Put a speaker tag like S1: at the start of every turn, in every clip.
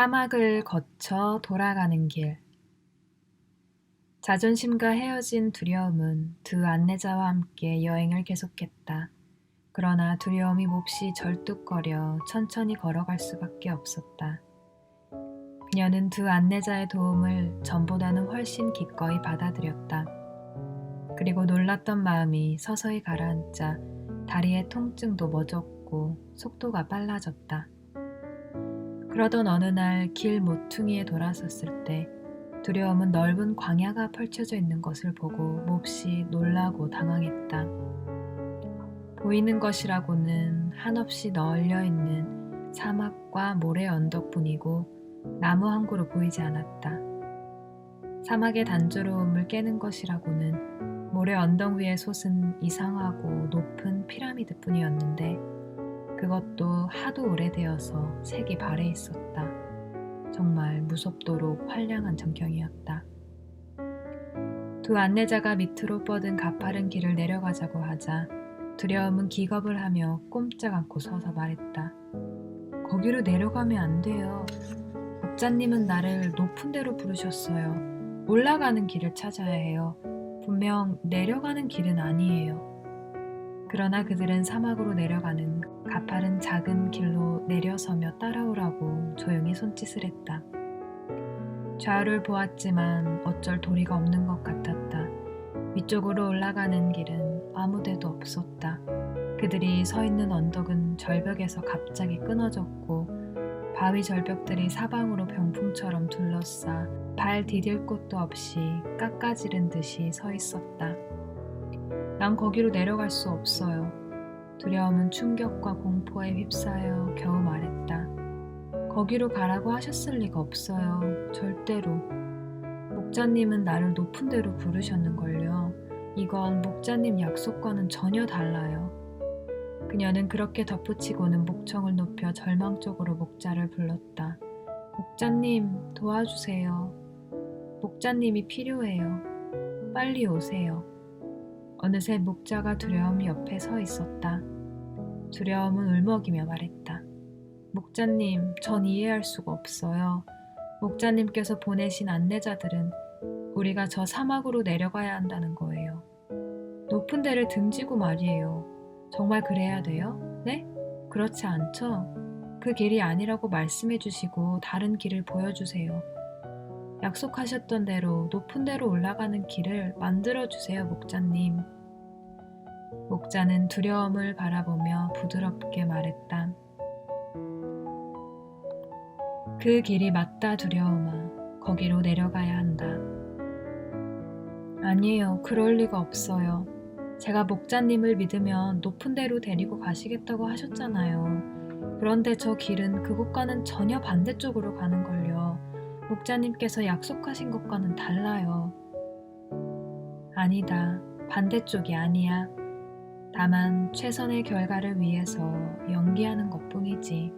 S1: 사막을 거쳐 돌아가는 길. 자존심과 헤어진 두려움은 두 안내자와 함께 여행을 계속했다. 그러나 두려움이 몹시 절뚝거려 천천히 걸어갈 수밖에 없었다. 그녀는 두 안내자의 도움을 전보다는 훨씬 기꺼이 받아들였다. 그리고 놀랐던 마음이 서서히 가라앉자 다리의 통증도 멎었고 속도가 빨라졌다. 그러던 어느 날 길 모퉁이에 돌아섰을 때 두려움은 넓은 광야가 펼쳐져 있는 것을 보고 몹시 놀라고 당황했다. 보이는 것이라고는 한없이 널려 있는 사막과 모래 언덕뿐이고 나무 한 그루 보이지 않았다. 사막의 단조로움을 깨는 것이라고는 모래 언덕 위에 솟은 이상하고 높은 피라미드 뿐이었는데 그것도 하도 오래되어서 색이 발해 있었다. 정말 무섭도록 환량한 전경이었다. 두 안내자가 밑으로 뻗은 가파른 길을 내려가자고 하자 두려움은 기겁을 하며 꼼짝 않고 서서 말했다. 거기로 내려가면 안 돼요. 목자님은 나를 높은 데로 부르셨어요. 올라가는 길을 찾아야 해요. 분명 내려가는 길은 아니에요. 그러나 그들은 사막으로 내려가는 가파른 작은 길로 내려서며 따라오라고 조용히 손짓을 했다. 좌우를 보았지만 어쩔 도리가 없는 것 같았다. 위쪽으로 올라가는 길은 아무데도 없었다. 그들이 서 있는 언덕은 절벽에서 갑자기 끊어졌고 바위 절벽들이 사방으로 병풍처럼 둘러싸 발 디딜 곳도 없이 깎아지른 듯이 서 있었다. 난 거기로 내려갈 수 없어요. 두려움은 충격과 공포에 휩싸여 겨우 말했다. 거기로 가라고 하셨을 리가 없어요. 절대로. 목자님은 나를 높은 데로 부르셨는걸요. 이건 목자님 약속과는 전혀 달라요. 그녀는 그렇게 덧붙이고는 목청을 높여 절망적으로 목자를 불렀다. 목자님, 도와주세요. 목자님이 필요해요. 빨리 오세요. 어느새 목자가 두려움 옆에 서 있었다. 두려움은 울먹이며 말했다. 목자님, 전 이해할 수가 없어요. 목자님께서 보내신 안내자들은 우리가 저 사막으로 내려가야 한다는 거예요. 높은 데를 등지고 말이에요. 정말 그래야 돼요? 네? 그렇지 않죠? 그 길이 아니라고 말씀해 주시고 다른 길을 보여주세요. 약속하셨던 대로 높은 데로 올라가는 길을 만들어 주세요, 목자님. 목자는 두려움을 바라보며 부드럽게 말했다. 그 길이 맞다, 두려움아. 거기로 내려가야 한다. 아니에요. 그럴 리가 없어요. 제가 목자님을 믿으면 높은 데로 데리고 가시겠다고 하셨잖아요. 그런데 저 길은 그곳과는 전혀 반대쪽으로 가는걸요. 목자님께서 약속하신 것과는 달라요. 아니다. 반대쪽이 아니야. 다만 최선의 결과를 위해서 연기하는 것 뿐이지.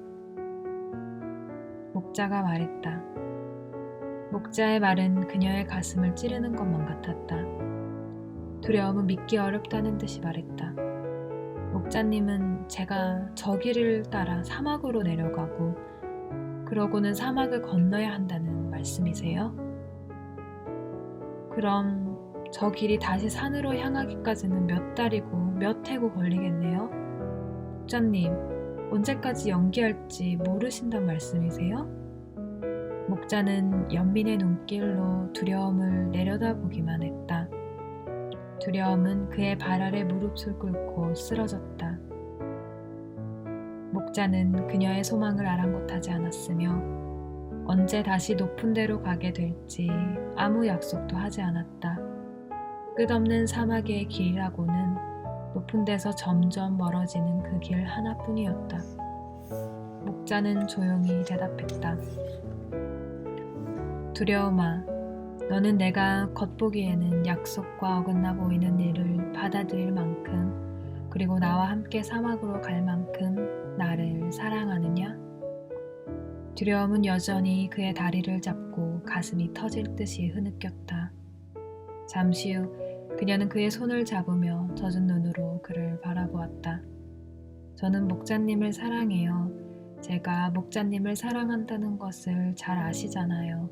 S1: 목자가 말했다. 목자의 말은 그녀의 가슴을 찌르는 것만 같았다. 두려움은 믿기 어렵다는 듯이 말했다. 목자님은 제가 저 길을 따라 사막으로 내려가고 그러고는 사막을 건너야 한다는 말씀이세요? 그럼 저 길이 다시 산으로 향하기까지는 몇 달이고 몇 해고 걸리겠네요? 목자님, 언제까지 연기할지 모르신단 말씀이세요? 목자는 연민의 눈길로 두려움을 내려다보기만 했다. 두려움은 그의 발 아래 무릎을 꿇고 쓰러졌다. 목자는 그녀의 소망을 아랑곳하지 않았으며 언제 다시 높은 데로 가게 될지 아무 약속도 하지 않았다. 끝없는 사막의 길이라고는 높은 데서 점점 멀어지는 그 길 하나뿐이었다. 목자는 조용히 대답했다. 두려움아, 너는 내가 겉보기에는 약속과 어긋나 보이는 일을 받아들일 만큼 그리고 나와 함께 사막으로 갈 만큼 나를 사랑하느냐? 두려움은 여전히 그의 다리를 잡고 가슴이 터질 듯이 흐느꼈다. 잠시 후 그녀는 그의 손을 잡으며 젖은 눈으로 그를 바라보았다. 저는 목자님을 사랑해요. 제가 목자님을 사랑한다는 것을 잘 아시잖아요.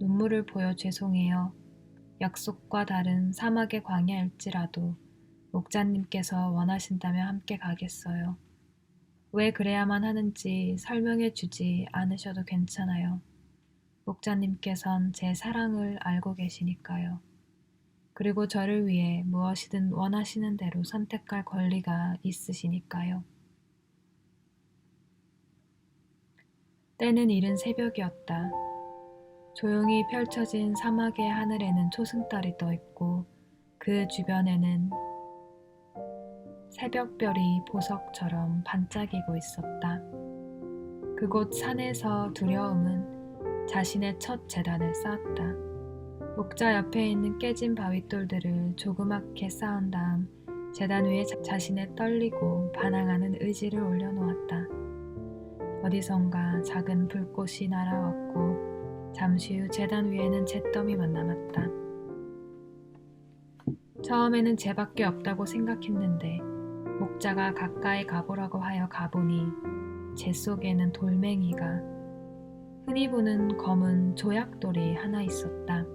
S1: 눈물을 보여 죄송해요. 약속과 다른 사막의 광야일지라도 목자님께서 원하신다면 함께 가겠어요. 왜 그래야만 하는지 설명해 주지 않으셔도 괜찮아요. 목자님께선 제 사랑을 알고 계시니까요. 그리고 저를 위해 무엇이든 원하시는 대로 선택할 권리가 있으시니까요. 때는 이른 새벽이었다. 조용히 펼쳐진 사막의 하늘에는 초승달이 떠 있고 그 주변에는 새벽별이 보석처럼 반짝이고 있었다. 그곳 산에서 두려움은 자신의 첫 재단을 쌓았다. 목자 옆에 있는 깨진 바윗돌들을 조그맣게 쌓은 다음 재단 위에 자- 자신의 떨리고 반항하는 의지를 올려놓았다. 어디선가 작은 불꽃이 날아왔고 잠시 후 재단 위에는 잿더미만 남았다. 처음에는 쟤밖에 없다고 생각했는데 목자가 가까이 가보라고 하여 가보니 재 속에는 돌멩이가 흔히 보는 검은 조약돌이 하나 있었다.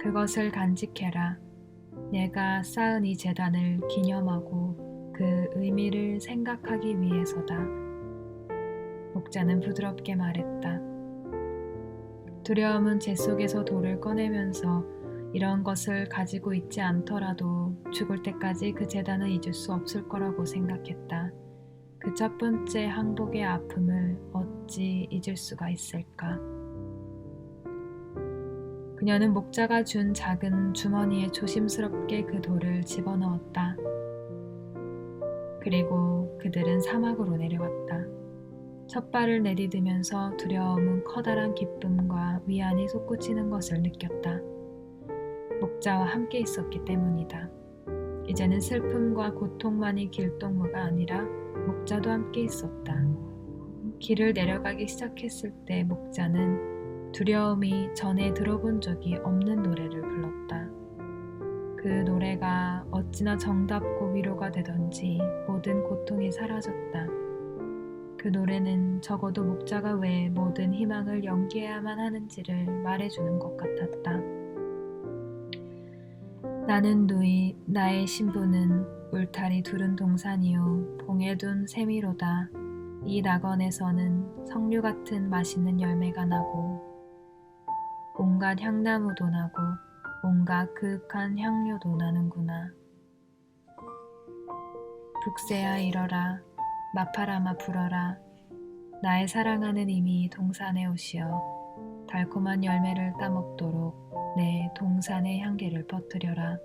S1: 그것을 간직해라. 내가 쌓은 이 재단을 기념하고 그 의미를 생각하기 위해서다. 목자는 부드럽게 말했다. 두려움은 재 속에서 돌을 꺼내면서 이런 것을 가지고 있지 않더라도 죽을 때까지 그 재단을 잊을 수 없을 거라고 생각했다. 그 첫 번째 항복의 아픔을 어찌 잊을 수가 있을까? 그녀는 목자가 준 작은 주머니에 조심스럽게 그 돌을 집어넣었다. 그리고 그들은 사막으로 내려왔다. 첫 발을 내디디면서 두려움은 커다란 기쁨과 위안이 솟구치는 것을 느꼈다. 목자와 함께 있었기 때문이다. 이제는 슬픔과 고통만이 길동무가 아니라 목자도 함께 있었다. 길을 내려가기 시작했을 때 목자는 두려움이 전에 들어본 적이 없는 노래를 불렀다. 그 노래가 어찌나 정답고 위로가 되던지 모든 고통이 사라졌다. 그 노래는 적어도 목자가 왜 모든 희망을 연기해야만 하는지를 말해주는 것 같았다. 나는 누이 나의 신부는 울타리 두른 동산이요 봉에 둔 세미로다. 이 낙원에서는 석류 같은 맛있는 열매가 나고 온갖 향나무도 나고 온갖 그윽한 향료도 나는구나. 북새야 일어라 마파라마 불어라 나의 사랑하는 이미 동산에 오시어 달콤한 열매를 따먹도록 내 동산의 향기를 퍼뜨려라.